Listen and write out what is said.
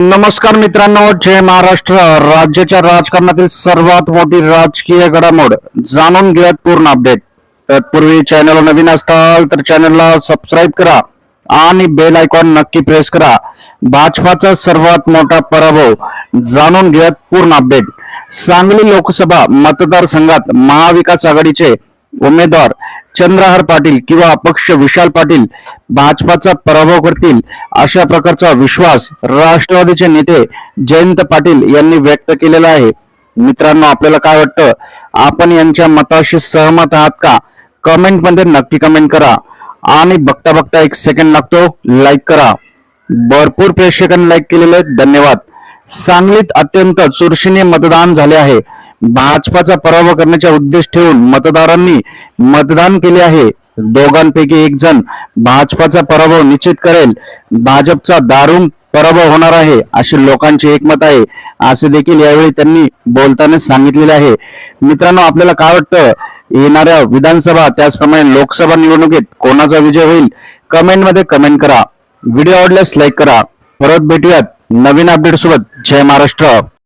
नमस्कार मित्रांनो जय महाराष्ट्र. राज्याच्या राजकारणातील सर्वात मोठी राजकीय घडामोड जाणून घेऊयात पूर्ण अपडेट तत्पूर्वी चॅनलला नवीन असताल तर चॅनलला सबस्क्राईब करा आणि बेल आयकॉन नक्की प्रेस करा. भाजपाचा सर्वात मोठा पराभव जाणून घेऊयात पूर्ण अपडेट सांगली लोकसभा मतदारसंघात महाविकास आघाडीचे उमेदवार चंद्रहार पाटील किंवा अपक्ष विशाल पाटील भाजपाचा पराभव करतील अशा प्रकारचा विश्वास राष्ट्रवादीचे नेते जयंत पाटील यांनी व्यक्त केलेला आहे. मित्रांनो आपल्याला काय वाटतं? आपण यांच्या मताशी सहमत आहात का? कमेंटमध्ये नक्की कमेंट करा आणि बघता बघता एक सेकंड लागतो. लाईक करा. भरपूर प्रेक्षकांनी लाईक केलेले आहेत. धन्यवाद. सांगलीत अत्यंत चुरशीने मतदान झाले आहे. भाजपाचा पराभव करण्याचा उद्देश ठेवून मतदारांनी मतदान केले आहे. दोघांपैकी एक जण भाजपाचा पराभव निश्चित करेल. भाजपचा दारुण पराभव होणार आहे असे लोकांचे एकमत आहे असे देखील यावेळी त्यांनी बोलताना सांगितलेले आहे. मित्रांनो आपल्याला काय वाटतं? येणाऱ्या विधानसभा त्याचप्रमाणे लोकसभा निवडणुकीत कोणाचा विजय होईल? कमेंटमध्ये कमेंट करा. व्हिडिओ आवडल्यास लाईक करा. परत भेटूयात नवीन अपडेट सोबत. जय महाराष्ट्र.